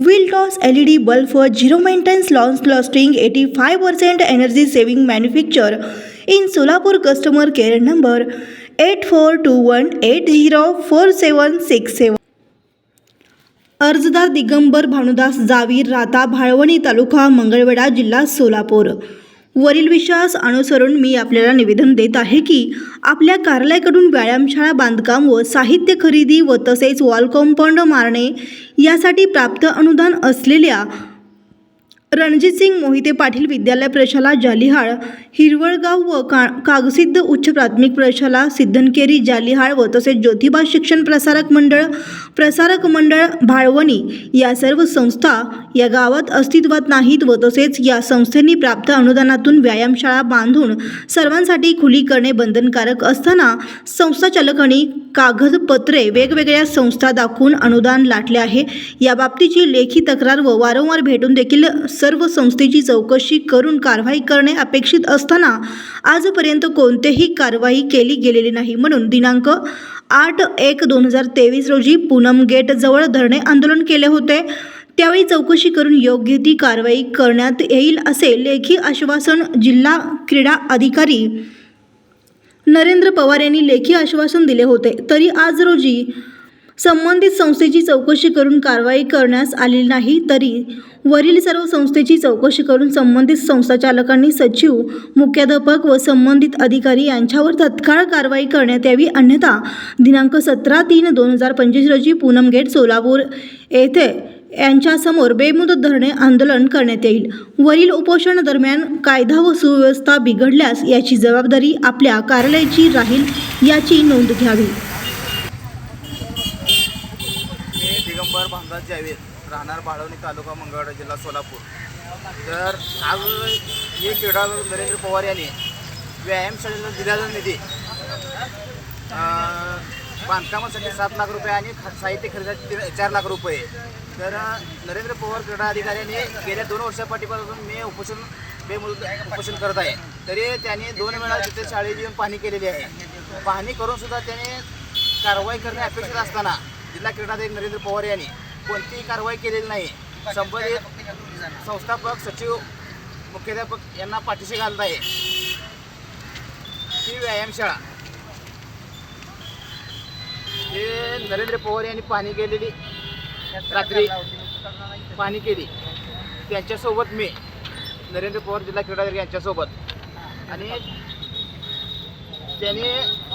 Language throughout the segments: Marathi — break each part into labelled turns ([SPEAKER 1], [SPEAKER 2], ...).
[SPEAKER 1] विलटॉस L E D bulb zero maintenance long lasting eighty five percent energy saving manufacture in Solapur customer care number eight four two one eight zero four seven six seven अर्जदार दिगंबर भानुदास जावीर राता भाळवणी तालुका मंगळवेढा जिल्हा सोलापूर. वरील विश्वास अनुसरून मी आपल्याला निवेदन देत आहे की आपल्या कार्यालयाकडून व्यायामशाळा बांधकाम व साहित्य खरेदी व तसेच वॉल कंपाऊंड मारणे यासाठी प्राप्त अनुदान असलेल्या रणजितसिंग मोहिते पाटील विद्यालय प्रशाला जालिहाळ हिरवळगाव व का कागसिद्ध उच्च प्राथमिक प्रशाला सिद्धनकेरी जालिहाळ व तसेच ज्योतिबा शिक्षण प्रसारक मंडळ प्रसारक मंडळ भाळवणी या सर्व संस्था या गावात अस्तित्वात नाहीत व तसेच या संस्थेनी प्राप्त अनुदानातून व्यायामशाळा बांधून सर्वांसाठी खुली करणे बंधनकारक असताना संस्था चालकांनी कागदपत्रे वेगवेगळ्या संस्था दाखवून अनुदान लाटले आहे. या बाबतीची लेखी तक्रार व वारंवार भेटून देखील सर्व संस्थेची चौकशी करून कारवाई करणे अपेक्षित असताना आजपर्यंत कोणतीही कारवाई केली गेलेली नाही. म्हणून दिनांक आठ एक दोन हजार तेवीस रोजी पूनम गेटजवळ धरणे आंदोलन केले होते. त्यावेळी चौकशी करून योग्य ती कारवाई करण्यात येईल असे लेखी आश्वासन जिल्हा क्रीडा अधिकारी नरेंद्र पवार यांनी लेखी आश्वासन दिले होते. तरी आज रोजी संबंधित संस्थेची चौकशी करून कारवाई करण्यास आलेली नाही तरी वरील सर्व संस्थेची चौकशी करून संबंधित संस्थाचालकांनी सचिव मुख्याध्यापक व संबंधित अधिकारी यांच्यावर तत्काळ कारवाई करण्यात यावी अन्यथा दिनांक सतरा तीन दोन हजार पंचवीस रोजी पूनम गेट सोलापूर येथे यांच्यासमोर बेमुदत धरणे आंदोलन करण्यात येईल. वरील उपोषणादरम्यान कायदा व सुव्यवस्था बिघडल्यास याची जबाबदारी आपल्या कार्यालयाची राहील याची नोंद घ्यावी.
[SPEAKER 2] दिगंबर भामदास जावेद राहणार बाळवणी तालुका मंगळवाडा जिल्हा सोलापूर. तर आज हे क्रीडा नरेंद्र पवार यांनी व्यायामशाळेला दिलेला निधी बांधकामासाठी सात लाख रुपये आणि साहित्य खरेदीसाठी चार लाख रुपये तर नरेंद्र पवार क्रीडा अधिकाऱ्यांनी गेल्या दोन वर्षापाठीपासून मी उपोषण बेमुदत उपोषण करत आहे. तरी त्यांनी दोन वेळा तिथे शाळेत येऊन पाहणी केलेली आहे. पाहणी करून सुद्धा त्याने कारवाई करणे अपेक्षित असताना जिल्हा क्रीडाधिकारी नरेंद्र पवार यांनी कोणतीही कारवाई केलेली नाही. संबंधित संस्थापक सचिव मुख्याध्यापक यांना पाठीशी घालत आहे. ही व्यायामशाळा. हे नरेंद्र पवार यांनी पाहणी केलेली रात्री पाणी केली त्यांच्यासोबत मी नरेंद्र पवार जिल्हा क्रीडाधिकारी यांच्यासोबत. आणि त्यांनी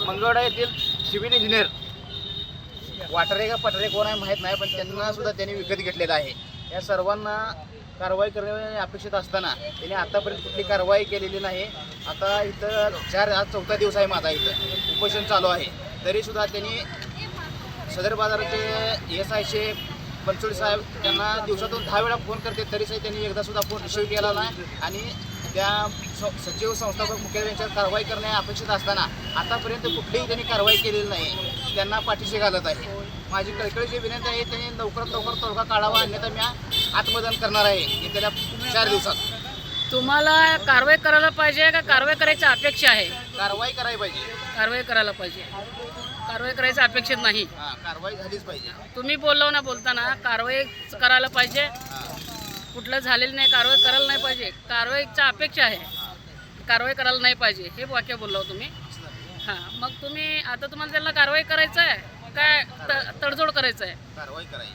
[SPEAKER 2] मंगळवाडा येथील सिव्हिल इंजिनियर वाटरे का पटरे कोण आहे माहीत नाही पण त्यांना सुद्धा त्यांनी विकत घेतलेलं आहे. या सर्वांना कारवाई करणे अपेक्षित असताना त्यांनी आतापर्यंत कुठली कारवाई केलेली नाही. आता इथं चार आज चौथा दिवस आहे माझा इथं. उपोषण चालू आहे. तरीसुद्धा त्यांनी सदर बाजाराचे एस आयचे बनसोडे साहेब त्यांना दिवसातून दहा वेळा फोन करते तरीही त्यांनी एकदा सुद्धा फोन रिसिव्ह केला नाही. आणि त्या स- सचिव संस्थापक मुख्य यांच्यावर कारवाई करणे अपेक्षित असताना आतापर्यंत कुठलीही त्यांनी कारवाई केलेली नाही. त्यांना पाठीशी घालत आहे. माझी कळकळीची विनंती आहे त्यांनी लवकरात लवकर तोडगा काढावा अन्यथा मी आत्मदान करणार आहे. येत्या चार दिवसात.
[SPEAKER 3] तुम्हाला कारवाई करायला पाहिजे का कारवाई करायची अपेक्षा आहे?
[SPEAKER 2] कारवाई करायला पाहिजे.
[SPEAKER 3] कारवाई करायला पाहिजे. कारवाई करायची अपेक्षित नाही.
[SPEAKER 2] हां कारवाई झालीच पाहिजे.
[SPEAKER 3] तुम्ही बोललो ना बोलताना कारवाई करायला पाहिजे. कुठलं झालेलं नाही कारवाई करायला नाही पाहिजे. कारवाईची अपेक्षा आहे. कारवाई करायला नाही पाहिजे. हे वाक्य बोललो तुम्ही. हां मग तुम्ही आता तुम्हाला त्यांना कारवाई करायचं आहे काय त- तडजोड करायचं आहे
[SPEAKER 2] कारवाई करायची.